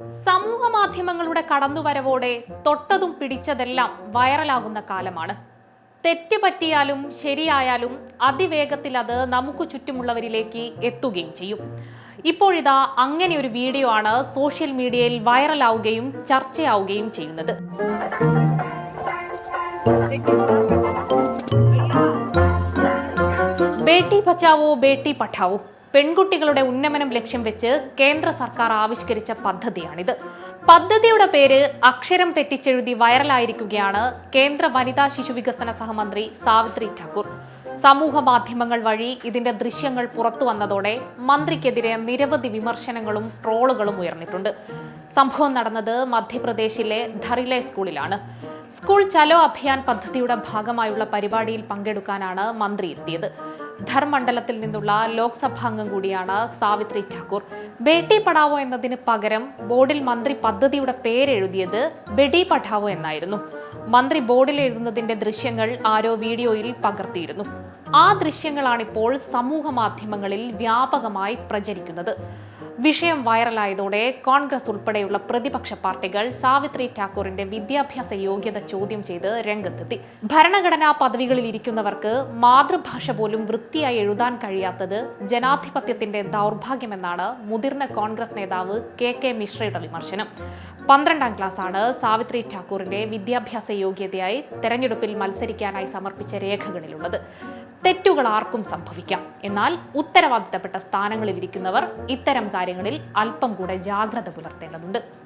സമൂഹ മാധ്യമങ്ങളുടെ കടന്നുവരവോടെ തൊട്ടതും പിടിച്ചതെല്ലാം വൈറലാകുന്ന കാലമാണ്. തെറ്റ് പറ്റിയാലും ശരിയായാലും അതിവേഗത്തിൽ അത് നമുക്ക് ചുറ്റുമുള്ളവരിലേക്ക് എത്തുകയും ചെയ്യും. ഇപ്പോഴിതാ അങ്ങനെ ഒരു വീഡിയോ ആണ് സോഷ്യൽ മീഡിയയിൽ വൈറലാവുകയും ചർച്ചയാവുകയും ചെയ്യുന്നത്. ബേട്ടി ബച്ചാവോ ബേട്ടി പഠാവോ? പെൺകുട്ടികളുടെ ഉന്നമനം ലക്ഷ്യം വെച്ച് കേന്ദ്ര സർക്കാർ ആവിഷ്കരിച്ച പദ്ധതിയാണിത്. പദ്ധതിയുടെ പേര് അക്ഷരം തെറ്റിച്ചെഴുതി വൈറലായിരിക്കുകയാണ് കേന്ദ്ര വനിതാ ശിശു വികസന സഹമന്ത്രി സാവിത്രി ഠാക്കൂർ. സമൂഹ മാധ്യമങ്ങൾ വഴി ഇതിന്റെ ദൃശ്യങ്ങൾ പുറത്തു വന്നതോടെ മന്ത്രിക്കെതിരെ നിരവധി വിമർശനങ്ങളും ട്രോളുകളും ഉയർന്നിട്ടുണ്ട്. സംഭവം നടന്നത് മധ്യപ്രദേശിലെ ധറിലെ സ്കൂളിലാണ്. സ്കൂൾ ചലോ അഭിയാൻ പദ്ധതിയുടെ ഭാഗമായുള്ള പരിപാടിയിൽ പങ്കെടുക്കാനാണ് മന്ത്രി എത്തിയത്. ധർമണ്ഡലത്തിൽ നിന്നുള്ള ലോക്സഭാംഗം കൂടിയാണ് സാവിത്രി ഠാക്കൂർ. ബേട്ടി പഠാവോ എന്നതിന് പകരം ബോർഡിൽ മന്ത്രി പദ്ധതിയുടെ പേരെഴുതിയത് ബെഡി പഠാവോ എന്നായിരുന്നു. മന്ത്രി ബോർഡിൽ എഴുതുന്നതിന്റെ ദൃശ്യങ്ങൾ ആരോ വീഡിയോയിൽ പകർത്തിയിരുന്നു. ആ ദൃശ്യങ്ങളാണിപ്പോൾ സമൂഹ മാധ്യമങ്ങളിൽ വ്യാപകമായി പ്രചരിക്കുന്നത്. വിഷയം വൈറലായതോടെ കോൺഗ്രസ് ഉൾപ്പെടെയുള്ള പ്രതിപക്ഷ പാർട്ടികൾ സാവിത്രി ഠാക്കൂറിന്റെ വിദ്യാഭ്യാസ യോഗ്യത ചോദ്യം ചെയ്ത് രംഗത്തെത്തി. ഭരണഘടനാ പദവികളിൽ ഇരിക്കുന്നവർക്ക് മാതൃഭാഷ പോലും വൃത്തിയായി എഴുതാൻ കഴിയാത്തത് ജനാധിപത്യത്തിന്റെ ദൗർഭാഗ്യമെന്നാണ് മുതിർന്ന കോൺഗ്രസ് നേതാവ് കെ കെ മിശ്രയുടെ വിമർശനം. പന്ത്രണ്ടാം ക്ലാസ്സാണ് സാവിത്രി ഠാക്കൂറിന്റെ വിദ്യാഭ്യാസ യോഗ്യതയായി തെരഞ്ഞെടുപ്പിൽ മത്സരിക്കാനായി സമർപ്പിച്ച രേഖകളിലുള്ളത്. തെറ്റുകൾ ആർക്കും സംഭവിക്കാം. എന്നാൽ ഉത്തരവാദിത്തപ്പെട്ട സ്ഥാനങ്ങളിലിരിക്കുന്നവർ ഇത്തരം കാര്യങ്ങളിൽ അല്പം കൂടെ ജാഗ്രത പുലർത്തേണ്ടതുണ്ട്.